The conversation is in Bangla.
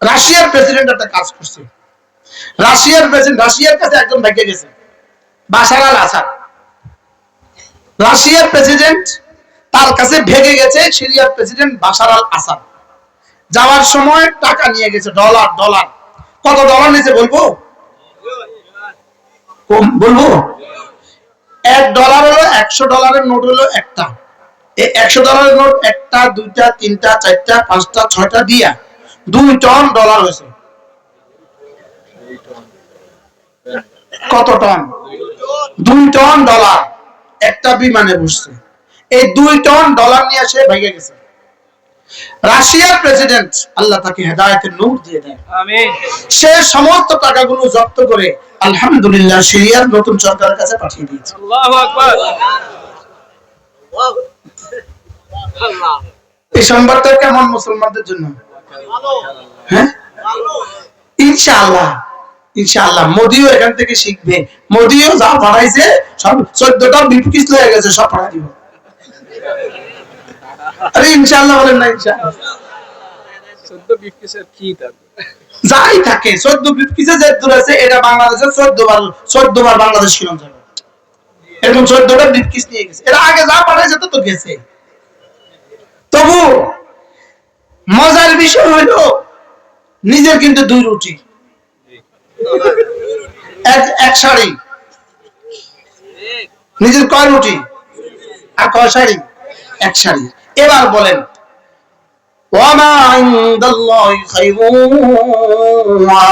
রাশিয়ার প্রেসিডেন্ট একটা কাজ করছে। রাশিয়ার প্রেসিডেন্ট রাশিয়ার কাছে একজন ভেগে গেছে। বাশার আল আসাদ। রাশিয়ার প্রেসিডেন্ট তার কাছে ভেগে গেছে সিরিয়ার প্রেসিডেন্ট বাশার আল আসাদ। যাওয়ার সময় টাকা নিয়ে গেছে ডলার ডলার কত ডলার নিয়েছে বলব? বলব? এক ডলার হলো একশো ডলারের নোট হলো একটা। এই একশো ডলারের নোট একটা, দুইটা, তিনটা, চারটা, পাঁচটা, ছয়টা দিয়া দুই টন ডলার হয়েছে। কত টন? দুই টন ডলার। একটা বিমানে বসছে। এই দুই টন ডলার নিয়ে সে ভেঙে গেছে। রাশিয়ার প্রেসিডেন্ট আল্লাহ তাকে হেদায়তের নূর দিয়ে দেয় সে সমস্ত টাকাগুলো জব্দ করে আলহামদুলিল্লাহ সিরিয়ার নতুন সরকারের কাছে পাঠিয়ে দিয়েছে। এই সংবাদটা কেমন মুসলমানদের জন্য? হ্যাঁ? ইনশাআল্লাহ। ইনশাআল্লাহ। মোদিও এখান থেকে শিখবে। মোদিও যা পাঠাইছে সব চোদ্দটা বিপকিস হয়ে গেছে সব পাঠা দিব। আরে ইনশাআল্লাহ বলেন না ইনশাআল্লাহ। কি যাই থাকে চোদ্দ বিপকিসে যে দূর আছে এটা বাংলাদেশের চোদ্দ বার চোদ্দ বার বাংলাদেশ কিরম যাবে এরকম চোদ্দটা বিপকিস নিয়ে গেছে। এরা আগে যা পাঠাইছে তো তো গেছে। মজার বিষয় হইল নিজের কিন্তু দুই রুটি। এক শাড়ি। নিজের কয় রুটি? আর কয় শাড়ি? এক শাড়ি। এবার বলেন ওয়ামা ইনদাল্লাহি খায়রুন ওয়া